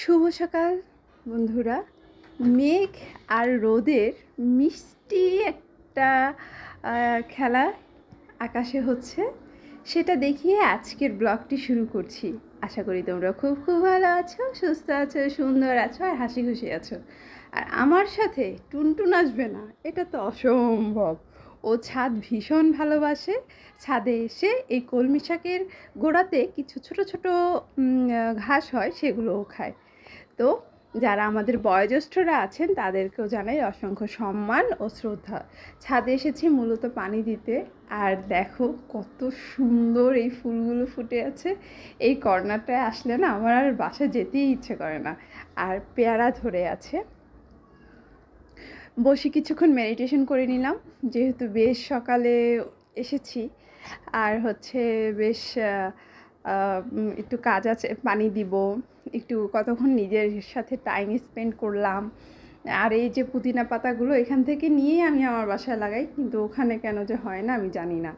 শুভ সকাল, বন্ধুরা। মেঘ আর রোদের মিষ্টি একটা খেলা আকাশে হচ্ছে। সেটা দেখিয়ে আজকের ব্লগটি শুরু করছি। আশা করি তোমরা খুব খুব ভালো আছো, সুস্থ আছো, সুন্দর আছো আর হাসি খুশি আছো। আর আমার সাথে টুনটুন আসবে না, এটা তো অসম্ভব। ও ছাদ ভীষণ ভালোবাসে। ছাদে এসে এই কলমি শাকের গোড়াতে কিছু ছোট ছোট ঘাস হয়, সেগুলোও খায়। তো যারা আমাদের বয়োজ্যেষ্ঠরা আছেন, তাদেরকেও জানাই অসংখ্য সম্মান ও শ্রদ্ধা। ছাদে এসেছি মূলত পানি দিতে। আর দেখো কত সুন্দর এই ফুলগুলো ফুটে আছে। এই কর্নারটায় আসলে না আমার আর বাসা যেতেই ইচ্ছে করে না। আর পেয়ারা ধরে আছে। বসে কিছুক্ষণ মেডিটেশন করে নিলাম। যেহেতু বেশ সকালে এসেছি, আর হচ্ছে বেশ একটু কাজ আছে, পানি দিব, একটু কতক্ষণ নিজের সাথে টাইম স্পেন্ড করলাম। আর এই যে পুদিনা পাতাগুলো এখান থেকে নিয়েই আমি আমার বাসায় লাগাই, কিন্তু ওখানে কেন যে হয় না আমি জানি না।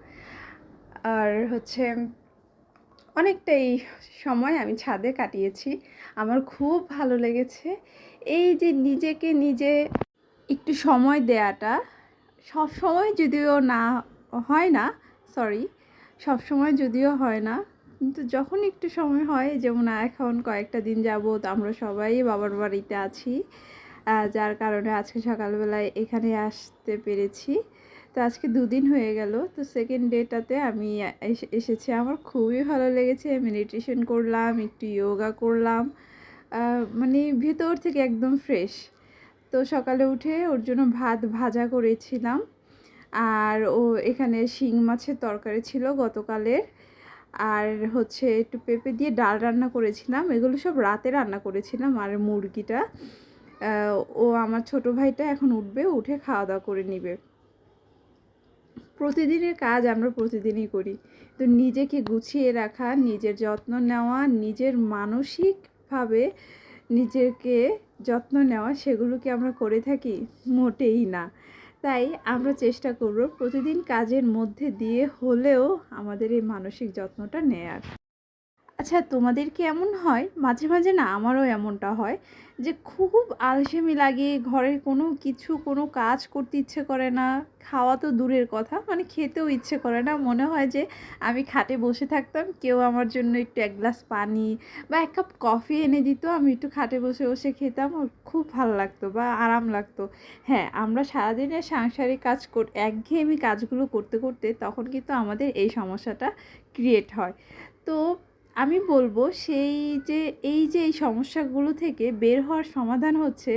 আর হচ্ছে অনেকটাই সময় আমি ছাদে কাটিয়েছি। আমার খুব ভালো লেগেছে। এই যে নিজেকে নিজে একটু সময় দেয়াটা, সব সময় যদিও না হয় না সরি সব সময় যদিও হয় না, কিন্তু যখন একটু সময় হয়, যেমন এখন কয়েকটা দিন যাবত আমরা সবাই বাবার বাড়িতে আছি যার কারণে আজকে সকালবেলায় এখানে আসতে পেরেছি। তো আজকে দুদিন হয়ে গেল, তো সেকেন্ড ডেটাতে আমি এসেছি। আমার খুবই ভালো লেগেছে মেডিটেশন করলাম, একটু যোগা করলাম মানে ভেতর থেকে একদম ফ্রেশ তো সকালে উঠে ওর জন্য ভাত ভাজা করেছিলাম। আর ও এখানে শিং মাছের তরকারি ছিল গতকালের। আর হচ্ছে একটু পেঁপে দিয়ে ডাল রান্না করেছিলাম। এগুলো সব রাতে রান্না করেছিলাম আর মুরগিটা। ও আমার ছোট ভাইটা এখন উঠবে, উঠে খাওয়া দাওয়া করে নিবে। প্রতিদিনের কাজ আমরা প্রতিদিনই করি। তো নিজেকে গুছিয়ে রাখা, নিজের যত্ন নেওয়া, নিজের মানসিকভাবে নিজেকে যত্ন নেওয়া সেগুলো কি আমরা করে থাকি? মোটেই না। তাই আমরা চেষ্টা করব প্রতিদিন কাজের মধ্যে দিয়ে হলেও আমাদের এই মানসিক যত্নটা নেয়ার। আচ্ছা তোমাদের কি এমন হয়? মাঝে মাঝে না আমারও এমনটা হয় যে খুব আলসেমি লাগে, ঘরের কোনো কিছু, কোনো কাজ করতে ইচ্ছে করে না, খাওয়া তো দূরের কথা মানে খেতেও ইচ্ছে করে না। মনে হয় যে আমি খাটে বসে থাকতাম, কেউ আমার জন্য একটু এক গ্লাস পানি বা এক কাপ কফি এনে দিত, আমি একটু খাটে বসে বসে খেতাম খুব ভালো লাগতো বা আরাম লাগতো। হ্যাঁ আমরা সারাদিনের সাংসারিক কাজ কর, একঘেয়েমি কাজগুলো করতে করতে তখন কিন্তু আমাদের এই সমস্যাটা ক্রিয়েট হয়। তো আমি বলব সেই যে, এই যে এই সমস্যাগুলো থেকে বের হওয়ার সমাধান হচ্ছে,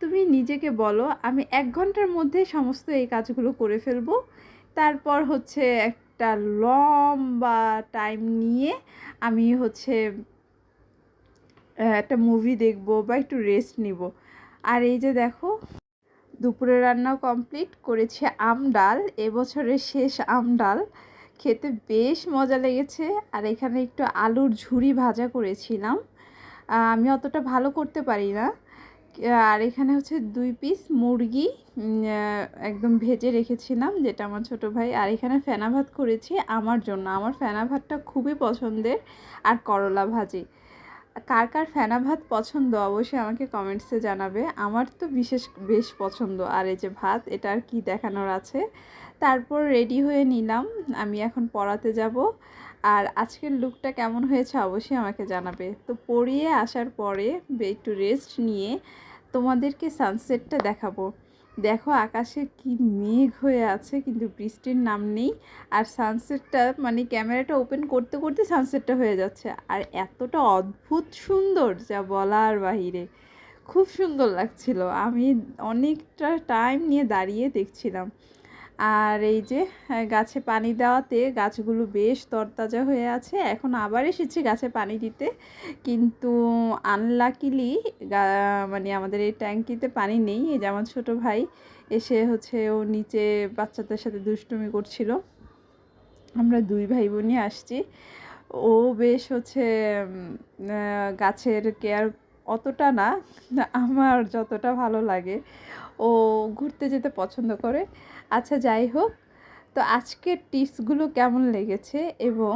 তুমি নিজেকে বলো, আমি এক ঘণ্টার মধ্যে সমস্ত এই কাজগুলো করে ফেলব। তারপর হচ্ছে একটা লম্বা টাইম নিয়ে আমি হচ্ছে একটা মুভি দেখব বা একটু রেস্ট নিব। আর এই যে দেখো দুপুরে রান্নাও কমপ্লিট করেছি আম ডাল, এবছরের শেষ আম ডাল। খেতে বেশ মজা লেগেছে। আর এখানে একটু আলুর ঝুরি ভাজা করেছিলাম। আমি অতটা ভালো করতে পারি না। আর এখানে হচ্ছে দুই পিস মুরগি একদম ভেজে রেখেছিলাম, যেটা আমার ছোট ভাই। আর এখানে ফেনা ভাত করেছি আমার জন্য। আমার ফেনা ভাতটা খুবই পছন্দের। আর করলা ভাজি। কার কার ফেনা ভাত পছন্দ অবশ্যই আমাকে কমেন্টসে জানাবে। আমার তো বিশেষ বেশ পছন্দ। আর এই যে ভাত, এটা আর কি দেখানোর আছে? তারপর রেডি হয়ে নিলাম। আমি এখন পড়াতে যাব। আর আজকের লুকটা কেমন হয়েছে অবশ্যই আমাকে জানাবে। তো পড়িয়ে আসার পরে, একটু রেস্ট নিয়ে তোমাদেরকে সানসেটটা দেখাবো। দেখো আকাশে কি মেঘ হয়ে আছে, কিন্তু বৃষ্টির নাম নেই। আর সানসেটটা মানে ক্যামেরাটা ওপেন করতে করতে সানসেটটা হয়ে যাচ্ছে। আর এতটা অদ্ভুত সুন্দর, যা বলার বাহিরে। খুব সুন্দর লাগছিল। আমি অনেকটা টাইম নিয়ে দাঁড়িয়ে দেখছিলাম। আর এই যে গাছে পানি দেওয়াতে গাছগুলো বেশ তরতাজা হয়ে আছে। এখন আবার এসেছি গাছে পানি দিতে। কিন্তু আনলাকিলি মানে আমাদের এই ট্যাঙ্কিতে পানি নেই। এই যে আমার ছোটো ভাই এসে হচ্ছে ও নিচে বাচ্চাদের সাথে দুষ্টুমি করছিল। আমরা দুই ভাই বোনই আসছি। ও বেশ হচ্ছে গাছের কেয়ার অতটা না আমার যতটা ভালো লাগে। ও ঘুরতে যেতে পছন্দ করে। আচ্ছা যাই হোক, তো আজকের টিপসগুলো কেমন লেগেছে এবং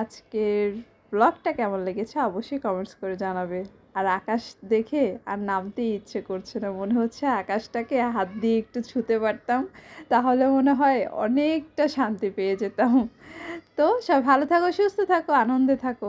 আজকের ব্লগটা কেমন লেগেছে অবশ্যই কমেন্টস করে জানাবে। আর আকাশ দেখে আর নামতেই ইচ্ছে করছে না, মনে হচ্ছে আকাশটাকে হাত দিয়ে একটু ছুতে পারতাম, তাহলে মনে হয় অনেকটা শান্তি পেয়ে যেতাম। তো সব ভালো থাকো, সুস্থ থাকো, আনন্দে থাকো।